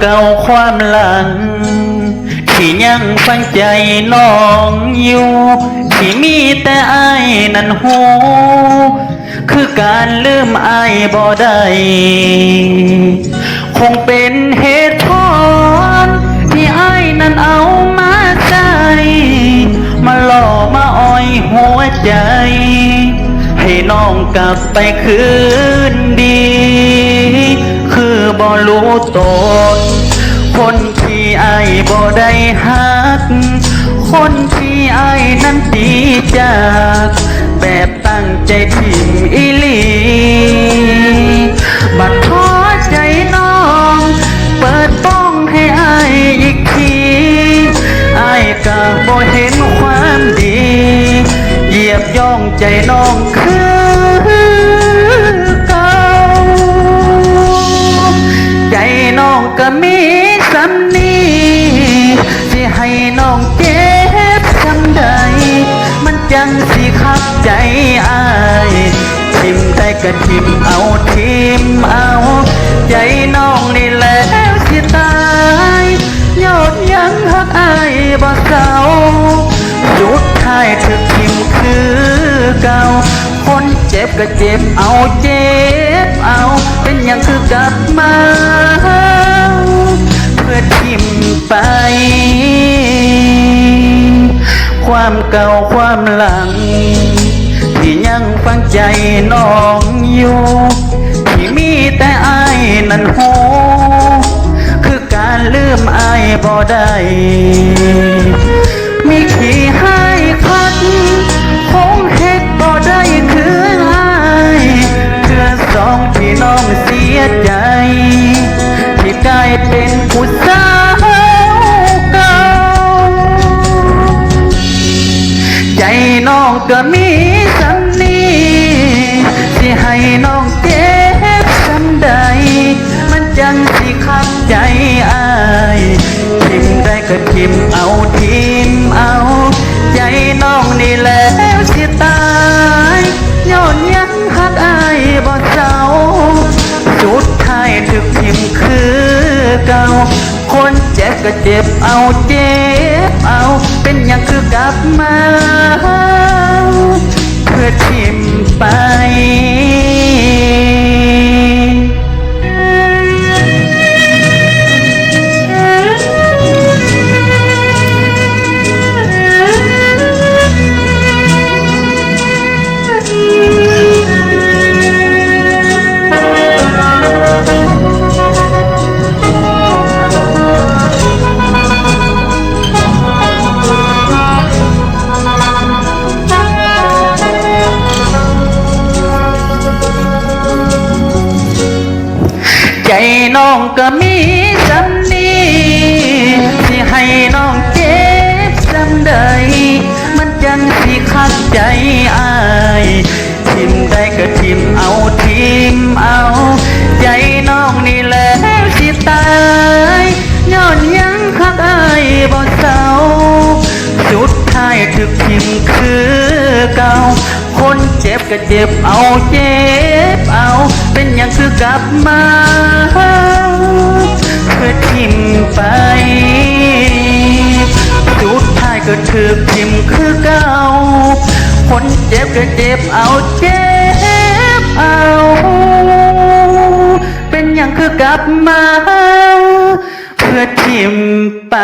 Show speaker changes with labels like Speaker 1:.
Speaker 1: เก่าความหลัง ที่ยังฟังใจน้องอยู่ ที่มีแต่อายนั้นหูคือการลืมอายบ่ได้คงเป็นเหตุผลที่อายนั้นเอามาใจ มาหล่อมาอ้อยหัวใจ ให้น้องกลับไปคืนดี บ่รู้ตน คนที่ไอบ่ได้ฮัก คนที่ไอนั้นตีจาก แบบตั้งใจทิมอีหลีบัดพอใจน้อง เปิดป้องให้ไออีกทีไอก็บ่เห็นความดี เหยียบย่องใจน้องคือ น้องก็มีสำนีสิให้น้องเจ็บสำใด มันจังสิคักใจอายทิมได้ก็ทิมเอาทิมเอา ใจน้องนี่แหล้วสิตายยอดยังหักอายบ่เศร้าสุดท้ายถึกทิมคือเก่าคนเจ็บก็เจ็บเอาเจ็บเอา เป็นอย่างคือกลับมา ไป ความเก่าความหลัง ที่ยังฟังใจน้องอยู่ที่มีแต่อายนั้นโหคือการลืมอายบ่ได้มีขี้ให้คัดคงเฮ็ดบ่ได้คืออายเพื่อสองที่น้องเสียใจ ที่กลายเป็นผู้สาว น้องก็มีสำนีสิให้น้องเจ็บสำใด มันจังสิขับใจอายทิมได้ก็ทิมเอาทิมเอา ใจน้องนี่แล้วสิตายย้อนยังหักอายบ่เศร้า สุดท้ายถึกทิมคือเก่าคนเจ็บก็เจ็บเอาเจ็บเอา เป็นอย่างคือกลับมา ใจน้องก็มีสำนีที่ให้น้องเจ็บสำใด มันจังสิคักใจอายทิมได้ก็ทิมเอาทิมเอา ใจน้องนี่แหล้วสิตายย้อนยังคักอายบ่เศร้าสุดท้ายถึกทิมคือเก่าคนเจ็บก็เจ็บเอาเจ็บเอา เป็นอย่างคือ กลับมา ไปสุดท้ายก็ถือทิมคือเก่า คนเจ็บก็เจ็บเอาเจ็บเอา เป็นอย่างคือกลับมา เพื่อทิมไป